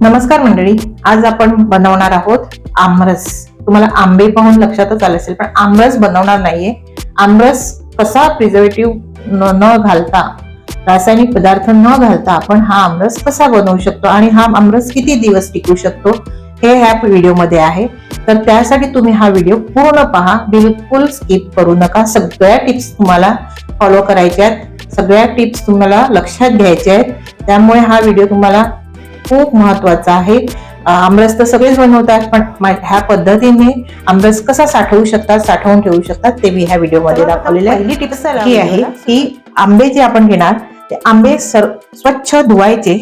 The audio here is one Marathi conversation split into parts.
नमस्कार मंडळी आज आपण बनवणार आहोत आमरस. तुम्हाला आंबे पाहून लक्षातच आलं असेल पण आमरस बनवणार नाहीये. आमरस कसा प्रिझर्वेटिव्ह न न घालता रासायनिक पदार्थ न घालता आपण हा आमरस कसा बनवू शकतो आणि हा आमरस किती दिवस टिकू शकतो हे ह्या व्हिडिओमध्ये आहे. तर त्यासाठी तुम्ही हा व्हिडिओ पूर्ण पहा बिलकुल स्किप करू नका. सगळ्या टिप्स तुम्हाला फॉलो करायच्या आहेत. सगळ्या टिप्स तुम्हाला लक्षात घ्यायच्या आहेत. त्यामुळे हा व्हिडिओ तुम्हाला खूप महत्त्वाचा आहे. आमरस तर सगळेच बनवतात पण ह्या पद्धतीने आमरस कसा साठवू शकतात साठवून ठेवू शकतात ते मी ह्या व्हिडिओमध्ये दाखवलेले आहे. ही आहे की आंबे जे आपण घेणार ते आंबे सर स्वच्छ धुवायचे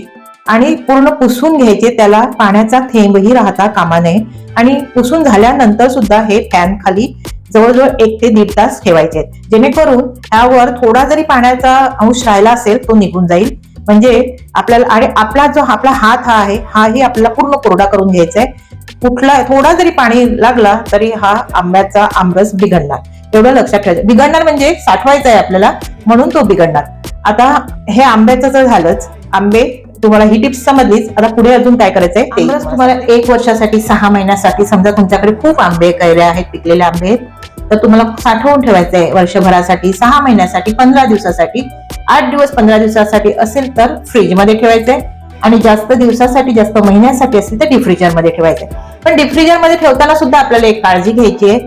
आणि पूर्ण पुसून घ्यायचे त्याला पाण्याचा थेंबही राहता कामा नये. आणि पुसून झाल्यानंतर सुद्धा हे फॅन खाली जवळजवळ एक ते दीड तास ठेवायचे. जेणेकरून त्यावर थोडा जरी पाण्याचा अंश राहिला असेल तो निघून जाईल. म्हणजे आपल्याला आणि आपला जो आपला हात हा आहे हाही आपल्याला पूर्ण कोरडा करून घ्यायचा आहे कुठला थोडा जरी पाणी लागला तरी हा आंब्याचा आमरस बिघडणार. एवढं लक्षात ठेवायचं. बिघडणार म्हणजे साठवायचा आहे आपल्याला म्हणून तो बिघडणार. आता हे आंब्याचं तर झालंच आंबे तुम्हाला ही टिप्स समजलीच. आता पुढे अजून काय करायचंय? ते तुम्हाला एक वर्षासाठी सहा महिन्यासाठी समजा तुमच्याकडे खूप आंबे कैऱ्या आहेत पिकलेले आंबे आहेत. तर तुम्हाला साठवून ठेवायचं आहे वर्षभरासाठी सहा महिन्यासाठी पंधरा दिवसासाठी. आठ दिवस पंधरा दिवसासाठी असेल तर फ्रीजमध्ये ठेवायचंय. आणि जास्त दिवसासाठी जास्त महिन्यासाठी असेल तर डिफ्रीजरमध्ये ठेवायचंय. पण डिफ्रीजरमध्ये ठेवताना सुद्धा आपल्याला एक काळजी घ्यायची आहे.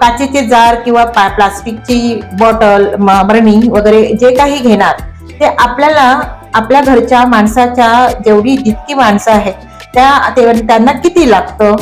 काचेचे जार किंवा प्लास्टिकची बॉटल मरणी वगैरे जे काही घेणार ते आपल्याला आपल्या घरच्या माणसाच्या जेवढी जितकी माणसं आहेत त्या त्यांना किती लागतं?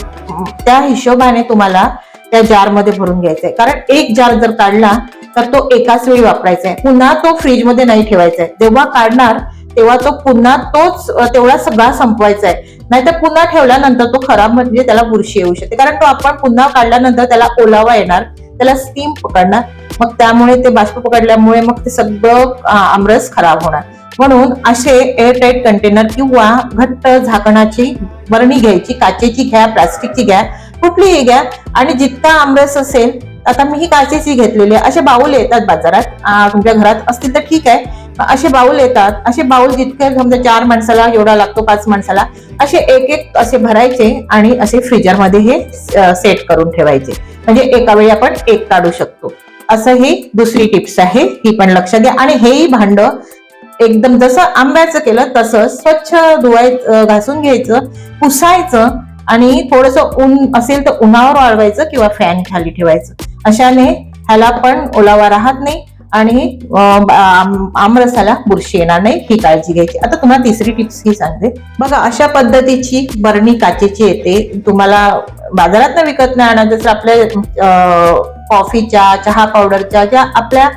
त्या हिशोबाने तुम्हाला त्या जारमध्ये भरून घ्यायचा आहे कारण एक जार जर काढला तर तो एकाच वेळी वापरायचा आहे पुन्हा तो फ्रीजमध्ये नाही ठेवायचा आहे जेव्हा काढणार तेव्हा तो पुन्हा तोच तेवढा सगळा संपवायचा आहे नाहीतर पुन्हा ठेवल्यानंतर तो खराब म्हणजे त्याला बुरशी येऊ शकते. कारण तो आपण पुन्हा काढल्यानंतर त्याला ओलावा येणार त्याला स्टीम पकडणार. मग त्यामुळे ते बाष्प पकडल्यामुळे मग ते सगळं आमरस खराब होणार. म्हणून असे एअरटाईट कंटेनर किंवा घट्ट झाकणाची बरणी घ्यायची काचेची घ्या प्लास्टिकची घ्या कुठलीही घ्या. आणि जितका आमरस असेल आता मी ही काचेची घेतलेली आहे. असे बाऊल येतात बाजारात. तुमच्या घरात असतील तर ठीक आहे. असे बाऊल येतात. असे बाऊल जितके समजा चार माणसाला एवढा लागतो पाच माणसाला असे एक एक असे भरायचे आणि असे फ्रीजरमध्ये हे सेट करून ठेवायचे. म्हणजे एका वेळी आपण एक काढू शकतो. असं ही दुसरी टिप्स आहे. ही पण लक्षात द्या. आणि हेही भांड एकदम जसं आंब्याचं केलं तसं स्वच्छ धुवायचं घासून घ्यायचं पुसायचं आणि थोडस ऊन असेल तर उन्हावर वाळवायचं किंवा फॅन खाली ठेवायचं. अशाने ह्याला पण ओलावा राहत नाही आणि आमरसाला बुरशी येणार नाही ही काळजी घ्यायची. आता तुम्हाला तिसरी टिप्स ही सांगते. बघा अशा पद्धतीची बरणी काचेची येते. तुम्हाला बाजारात विकत नाही आणत जसं आपल्या कॉफीच्या चहा पावडरच्या ज्या आपल्या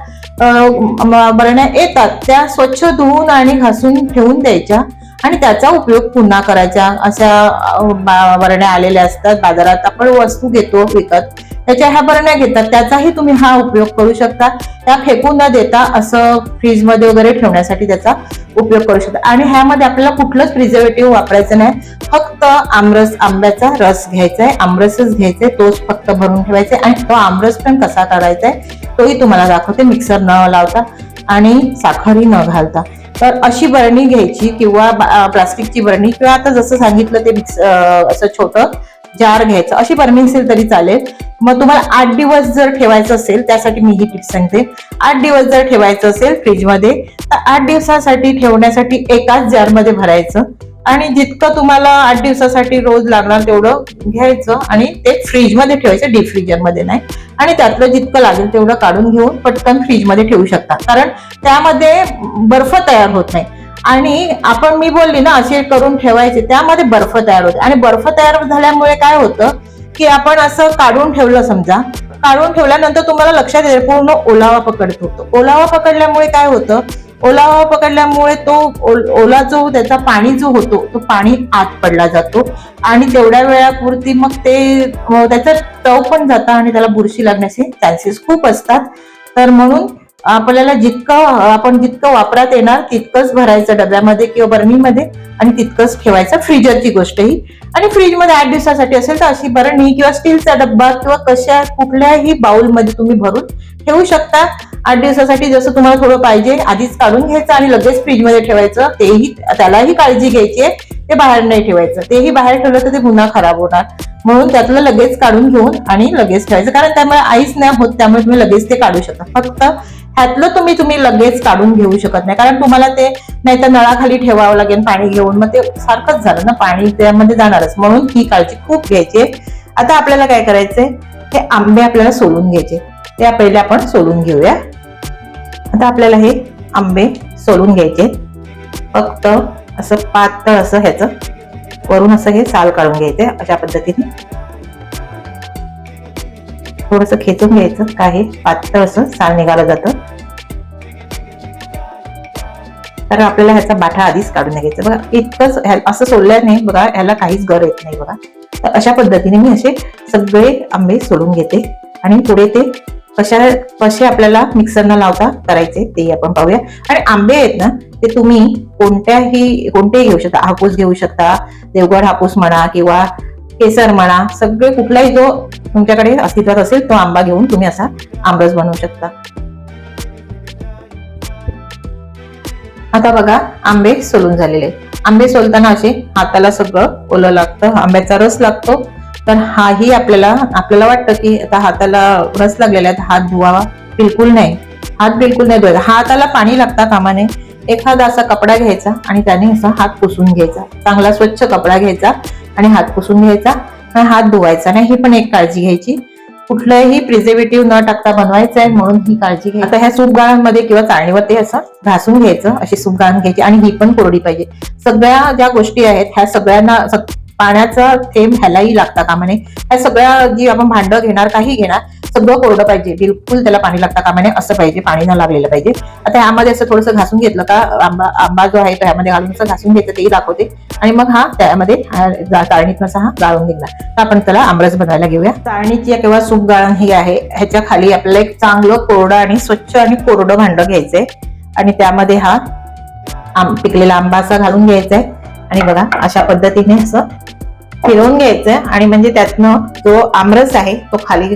बरण्या येतात त्या स्वच्छ धुवून आणि घासून ठेवून द्यायच्या. आणि त्याचा उपयोग पुन्हा करायचा. अशा बरण्या आलेल्या असतात. बाजारात आपण वस्तू घेतो विकत. त्याच्या ह्या बरण्या घेतात. त्याचाही तुम्ही हा उपयोग करू शकता. त्या फेकून न देता असं फ्रीजमध्ये वगैरे ठेवण्यासाठी त्याचा उपयोग करू शकता. आणि ह्यामध्ये आपल्याला कुठलंच प्रिझर्वेटिव्ह वापरायचं नाही. फक्त आमरस आंब्याचा रस घ्यायचा आहे आमरसच घ्यायचा आहे तोच फक्त भरून ठेवायचा आहे आणि तो आमरस पण कसा काढायचा आहे तोही तुम्हाला दाखवते. मिक्सर न लावता आणि साखरही न घालता. तर अशी बरणी घ्यायची किंवा प्लास्टिकची बरणी किंवा आता जसं सांगितलं ते मिक्स असं छोटं जार घ्यायचं. अशी बरणी असेल तरी चालेल. मग तुम्हाला आठ दिवस जर ठेवायचं असेल त्यासाठी मी ही टिप्स सांगते. आठ दिवस जर ठेवायचं असेल फ्रीजमध्ये तर आठ दिवसासाठी ठेवण्यासाठी एकाच जारमध्ये भरायचं. आणि जितकं तुम्हाला आठ दिवसासाठी रोज लागणार तेवढं घ्यायचं आणि ते फ्रीजमध्ये ठेवायचं डीप फ्रीजरमध्ये नाही. आणि त्यातलं जितकं लागेल तेवढं काढून घेऊन पटकन फ्रीजमध्ये ठेवू शकता. कारण त्यामध्ये बर्फ तयार होत नाही. आणि आपण मी बोलली ना असे करून ठेवायचे त्यामध्ये बर्फ तयार होते. आणि बर्फ तयार झाल्यामुळे काय होतं की आपण असं काढून ठेवलं समजा काढून ठेवल्यानंतर तुम्हाला लक्षात येईल पूर्ण ओलावा पकडत. होतो ओलावा पकडल्यामुळे काय होतं ओलावा पकडल्यामुळे तो ओला जो त्याचा पाणी जो होतो तो पाणी आत पडला जातो. आणि तेवढ्या वेळापुरती मग ते त्याचा टव पण जातं आणि त्याला बुरशी लागण्याचे चान्सेस खूप असतात. तर म्हणून आपल्याला जितकं आपण जितकं वापरात येणार तितकंच भरायचं डब्यामध्ये किंवा बरणीमध्ये आणि तितकंच ठेवायचं फ्रीजरची गोष्ट ही आणि फ्रीजमध्ये आठ दिवसासाठी असेल तर अशी बरणी किंवा स्टीलचा डब्बा किंवा कशा कुठल्याही बाउलमध्ये तुम्ही भरून ठेवू शकता. आठ दिवसासाठी जसं तुम्हाला थोडं पाहिजे आधीच काढून घ्यायचं आणि लगेच फ्रीजमध्ये ठेवायचं. तेही त्यालाही काळजी घ्यायची आहे ते बाहेर नाही ठेवायचं. तेही बाहेर ठेवलं तर ते पुन्हा खराब होणार. म्हणून त्यातलं लगेच काढून घेऊन आणि लगेच ठेवायचं. कारण त्यामुळे आईस नाही होत त्यामुळे तुम्ही लगेच ते काढू शकता. फक्त ह्यातलं तुम्ही तुम्ही लगेच काढून घेऊ शकत नाही. कारण तुम्हाला ते नाही तर नळाखाली ठेवावं लागेल पाणी घेऊन. मग ते सारखंच झालं ना पाणी त्यामध्ये जाणारच. म्हणून ही काळजी खूप घ्यायची आता आपल्याला काय करायचंय? हे आंबे आपल्याला सोलून घ्यायचे. ते पहिले आपण सोलून घेऊया. आता आपल्याला हे आंबे सोलून घ्यायचे फक्त असं पातळ असं ह्याचं वरून असं हे साल काढून घ्यायचे अशा पद्धतीने. थोडस खेचून घ्यायचं काय पातळ असं साल निघालं जातं. तर आपल्याला ह्याचा बाठा आधीच काढून घ्यायचा बघा इतकंच असं सोडल्याने बघा ह्याला काहीच गर येत नाही बघा. तर अशा पद्धतीने मी असे सगळे आंबे सोडून घेते. आणि पुढे ते कशा कसे आपल्याला मिक्सरला लावता करायचे ते आपण पाहूया. आणि आंबे आहेत ना ते तुम्ही कोणत्याही कोणतेही घेऊ शकता. हापूस घेऊ शकता देवगड हापूस म्हणा किंवा केसर म्हणा सगळे कुठलाही जो तुमच्याकडे अस्तित्वात असेल तो आंबा घेऊन तुम्ही असा आंबरस बनवू शकता. आता बघा आंबे सोलून झालेले आंबे सोलताना असे हाताला सगळं ओलं लागतं आंब्याचा रस लागतो. तर हाही आपल्याला आपल्याला वाटतं की आता हाताला रस लागलेला आहे हात धुवावा. बिलकुल नाही. हात बिलकुल नाही धुवायचा. हाताला पाणी लागता कामाने. एखादा असा कपडा घ्यायचा आणि त्याने असा हात पुसून घ्यायचा. चांगला स्वच्छ कपडा घ्यायचा आणि हात पुसून घ्यायचा आणि हात धुवायचा नाही. ही पण एक काळजी घ्यायची. कुठलंही प्रिझर्वेटिव्ह न टाकता बनवायचं आहे म्हणून ही काळजी घ्यायची. आता ह्या सूप गाळांमध्ये किंवा चाळणीवर ते असं घासून घ्यायचं अशी सूप गाळण घ्यायची आणि ही पण कोरडी पाहिजे. सगळ्या ज्या गोष्टी आहेत ह्या सगळ्यांना पाण्याचा थेंब ह्यालाही लागता कामाने ह्या सगळ्या जी आपण भांडं घेणार काही घेणार सगळं कोरडं पाहिजे. बिलकुल त्याला पाणी लागता कामाने असं पाहिजे पाणी न लागलेलं पाहिजे. आता ह्यामध्ये असं थोडंसं घासून घेतलं का आंबा आंबा जो आहे तो ह्यामध्ये घालून असं घासून घेतलं तेही दाखवते. आणि मग हा त्यामध्ये चाळणीत असा हा गाळून निघणार. तर आपण त्याला आमरस बनवायला घेऊया. चाळणीची किंवा सूप गाळण ही आहे. ह्याच्या खाली आपल्याला एक चांगलं कोरडं आणि स्वच्छ आणि कोरडं भांडं घ्यायचंय. आणि त्यामध्ये हा आम पिकलेला आंबा असा घालून घ्यायचा आहे आणि बघा अशा पद्धतीने असं फिरवून घ्यायचं आणि म्हणजे त्यातनं जो आमरस आहे तो खाली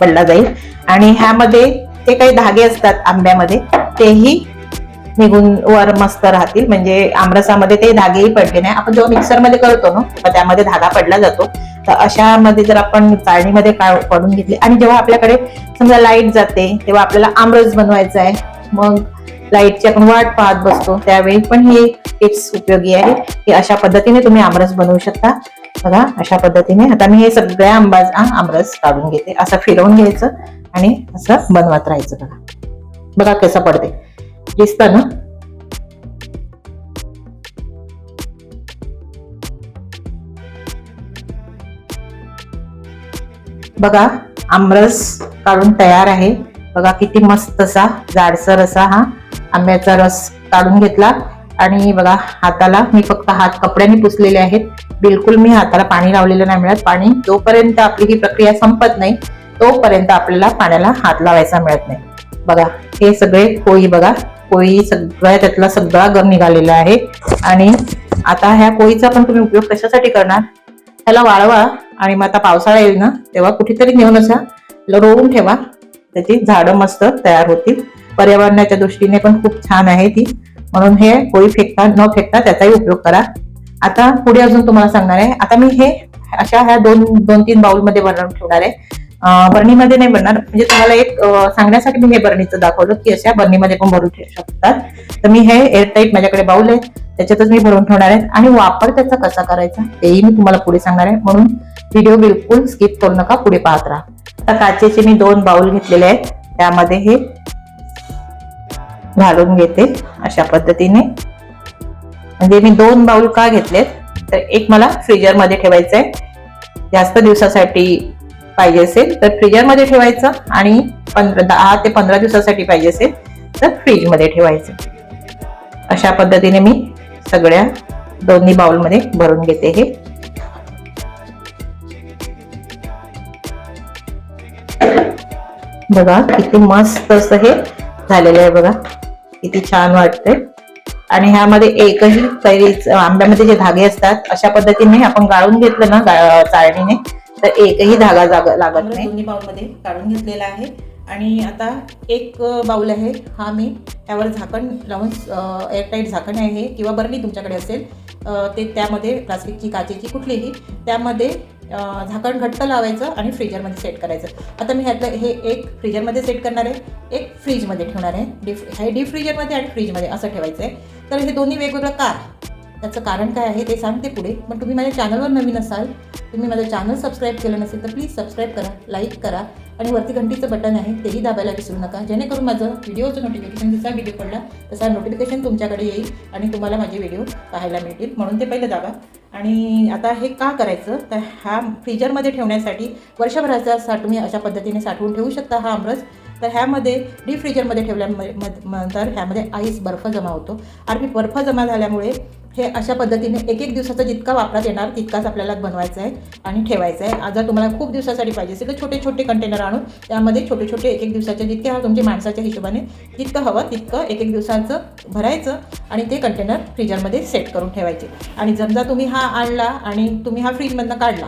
पडला जाईल. आणि ह्यामध्ये ते काही धागे असतात आंब्यामध्ये तेही निघून वर मस्त राहतील. म्हणजे आमरसामध्ये ते धागेही पडले नाही. आपण जेव्हा मिक्सरमध्ये करतो ना तेव्हा त्यामध्ये धागा पडला जातो. तर अशामध्ये जर आपण चाळणीमध्ये का पडून घेतली आणि जेव्हा आपल्याकडे समजा लाइट जाते तेव्हा आपल्याला आमरस बनवायचा आहे. मग लाईटची आपण वाट पाहत बसतो. त्यावेळी पण ही टिप्स उपयोगी आहे की अशा पद्धतीने तुम्ही आमरस बनवू शकता. बघा अशा पद्धतीने. आता मी हे सगळ्या आंबाज आमरस काढून घेते. असं फिरवून घ्यायचं आणि असं बनवत राहायचं बघा. बघा कसं पडते. दिसत ना? बघा आमरस काढून तयार आहे. बघा किती मस्त असा जाडसर असा हा आंब्याचा रस काढून घेतला. आणि बघा हाताला मी फक्त हात कपड्याने पुसलेले आहेत. बिलकुल मी हाताला पाणी लावलेलं नाही मिळत. पाणी जोपर्यंत आपली ही प्रक्रिया संपत नाही तोपर्यंत आपल्याला पाण्याला हात लावायचा मिळत नाही. बघा हे सगळे कोळी बघा. कोळी सगळ्या त्यातला सगळा गर निघालेला आहे. आणि आता ह्या कोळीचा पण तुम्ही उपयोग कशासाठी करणार? त्याला वाळवा आणि मग आता पावसाळा येईल ना तेव्हा कुठेतरी नेऊन असा रोवून ठेवा. त्याची झाडं मस्त तयार होतील. पर्यावरणाच्या दृष्टीने पण खूप छान आहे ती. म्हणून हे कोळी फेकता न फेकता त्याचाही उपयोग करा. आता पुढे अजून तुम्हाला सांगणार आहे. आता मी हे अशा ह्या दोन दोन तीन बाउलमध्ये बनवून ठेवणार आहे. अं, बरणीमध्ये नाही बनणार. म्हणजे तुम्हाला एक सांगण्यासाठी मी हे बरणीचं दाखवलं की अशा बरणीमध्ये पण भरून ठेवू शकतात. तर मी हे एअरटाईट माझ्याकडे बाउल आहे. त्याच्यातच मी भरून ठेवणार आहे. आणि वापर त्याचा कसा करायचा तेही मी तुम्हाला पुढे सांगणार आहे. म्हणून व्हिडिओ बिलकुल स्किप करू नका. पुढे पाहत राहा. आता काचेचे मी दोन बाउल घेतलेले आहेत. त्यामध्ये हे घालून घेते अशा पद्धतीने. म्हणजे मी दोन बाउल का घेतलेत? तर एक मला फ्रीजरमध्ये ठेवायचं आहे जास्त दिवसासाठी पाहिजे असेल तर फ्रीजरमध्ये ठेवायचं आणि पंधरा दहा ते पंधरा दिवसासाठी पाहिजे असेल तर फ्रीजमध्ये ठेवायचं. अशा पद्धतीने मी सगळ्या दोन्ही बाउलमध्ये भरून घेते हे. बघा किती मस्त असं हे झालेलं आहे बघा. किती छान वाटतंय. आणि ह्यामध्ये एकही कैरी आंब्यामध्ये जे धागे असतात अशा पद्धतीने आपण गाळून घेतलं ना चाळणीने तर एकही धागा जाग लागत नाही. दोन्ही बाउलमध्ये काढून घेतलेला आहे. आणि आता एक बाउल आहे. हा मी त्यावर झाकण लावून एअरटाईट झाकण आहे. किंवा बरणी तुमच्याकडे असेल ते त्यामध्ये प्लास्टिकची काचेची कुठलीही त्यामध्ये झाकण घट्ट लावायचं आणि फ्रीजरमध्ये सेट करायचं. आता मी ह्यातलं हे एक फ्रीजरमध्ये सेट करणार आहे. एक फ्रीजमध्ये ठेवणार आहे. डीप हे डीप फ्रीजरमध्ये आणि फ्रीजमध्ये असं ठेवायचं आहे तर हे दोन्ही वेगवेगळं का? त्याचं कारण काय आहे ते सांगते पुढे. पण तुम्ही माझ्या चॅनलवर नवीन असाल तुम्ही माझं चॅनल सबस्क्राईब केलं नसेल तर प्लीज सबस्क्राईब करा लाईक करा आणि वरती घंटीचं बटन आहे तेही दाबायला विसरू नका. जेणेकरून माझं व्हिडिओचं नोटिफिकेशन जसा व्हिडिओ पडला तसा नोटिफिकेशन तुमच्याकडे येईल आणि तुम्हाला माझे व्हिडिओ पाहायला मिळतील. म्हणून ते पहिलं दाबा. आणि आता हे का करायचं? तर हा फ्रीजरमध्ये ठेवण्यासाठी वर्षभराचा सा तुम्ही अशा पद्धतीने साठवून ठेवू शकता हा आमरस. तर ह्यामध्ये डीप फ्रीजरमध्ये ठेवल्यानंतर ह्यामध्ये आईस बर्फ जमा होतो. आणि बर्फ जमा झाल्यामुळे हे अशा पद्धतीने एक एक दिवसाचा जितका वापरात येणार तितकाच आपल्याला बनवायचा आहे आणि ठेवायचं आहे. जर तुम्हाला खूप दिवसासाठी पाहिजे असेल तर छोटे छोटे कंटेनर आणून त्यामध्ये छोटे छोटे एक एक दिवसाचे जितके हवं तुमच्या माणसाच्या हिशोबाने जितकं हवं तितकं एक एक दिवसाचं भरायचं आणि ते कंटेनर फ्रीजरमध्ये सेट करून ठेवायचे. आणि समजा तुम्ही हा आणला आणि तुम्ही हा फ्रीजमधनं काढला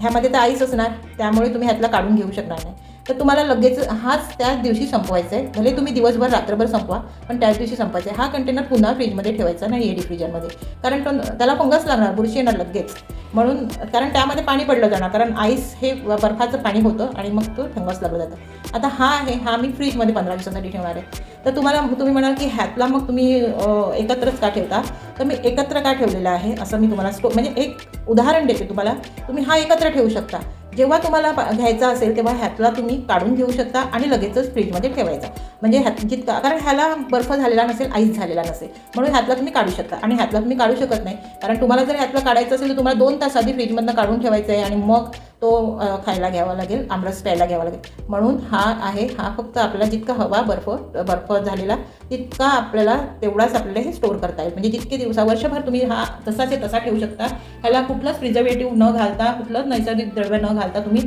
ह्यामध्ये तर आईस असणार त्यामुळे तुम्ही ह्यातला काढून घेऊ शकणार नाही. तर तुम्हाला लगेच हाच त्याच दिवशी संपवायचा आहे भले तुम्ही दिवसभर रात्रभर संपवा पण त्याच दिवशी संपवायचं आहे हा कंटेनर पुन्हा फ्रीजमध्ये ठेवायचा नाही आहे डिफ्रिजरमध्ये कारण त्याला फंगस लागणार बुरशी येणार लगेच. म्हणून कारण त्यामध्ये पाणी पडलं जाणार कारण आईस हे बर्फाचं पाणी होतं आणि मग तो फंगस लागलं जातं. आता हा आहे हा मी फ्रीजमध्ये पंधरा दिवसांसाठी ठेवणार आहे. तर तुम्हाला तुम्ही म्हणाल की ह्यातला मग तुम्ही एकत्रच का ठेवता? तर मी एकत्र का ठेवलेलं आहे? असं मी तुम्हाला स्टो म्हणजे एक उदाहरण देते तुम्हाला. तुम्ही हा एकत्र ठेवू शकता. जेव्हा तुम्हाला घ्यायचा असेल तेव्हा ह्यातला तुम्ही काढून घेऊ शकता आणि लगेचच फ्रीजमध्ये ठेवायचा. म्हणजे ह्यात जितका कारण ह्याला बर्फ झालेला नसेल आईस झालेला नसेल. म्हणून ह्यातला तुम्ही काढू शकता आणि ह्यातला तुम्ही काढू शकत नाही. कारण तुम्हाला जर ह्यातला काढायचं असेल तर तुम्हाला दोन तास आधी फ्रीजमधनं काढून ठेवायचं आहे आणि मग तो खायला घ्यावा लागेल आमरस प्यायला घ्यावा लागेल. म्हणून हा आहे हा फक्त आपल्याला जितका हवा बर्फ बर्फ झालेला तितका आपल्याला तेवढाच आपल्याला हे स्टोअर करता येईल. म्हणजे जितके दिवसा वर्षभर तुम्ही हा तसाचे तसा ठेवू शकता. ह्याला कुठलंच प्रिझर्वेटिव्ह न घालता कुठलंच नैसर्गिक द्रव्य न घालता तुम्ही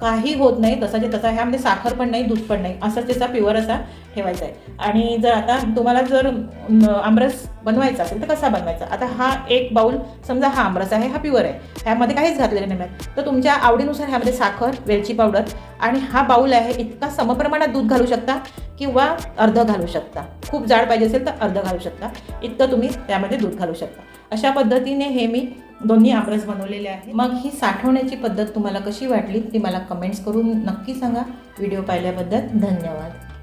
काही होत नाही तसाच्या तसा ह्यामध्ये साखर पण नाही दूध पण नाही असाच त्याचा प्युअर असा ठेवायचा आहे. आणि जर आता तुम्हाला जर आमरस बनवायचा असेल तर कसा बनवायचा? आता हा एक बाउल समजा हा आमरस आहे हा प्युअर आहे. ह्यामध्ये काहीच घातलेलं नाही आहे. तर तुमच्या आवडीनुसार ह्यामध्ये साखर वेलची पावडर आणि हा बाउल आहे इतका समप्रमाणात दूध घालू शकता किंवा अर्ध घालू शकता. खूप जाड पाहिजे असेल तर अर्ध घालू शकता. इतकं तुम्ही त्यामध्ये दूध घालू शकता. अशा पद्धतीने हे मी दोन्ही आमरस बनवलेले आहे मग ही साठवण्याची पद्धत तुम्हाला कशी वाटली ती मला कमेंट्स करून नक्की सांगा. व्हिडिओ पाहिल्याबद्दल धन्यवाद.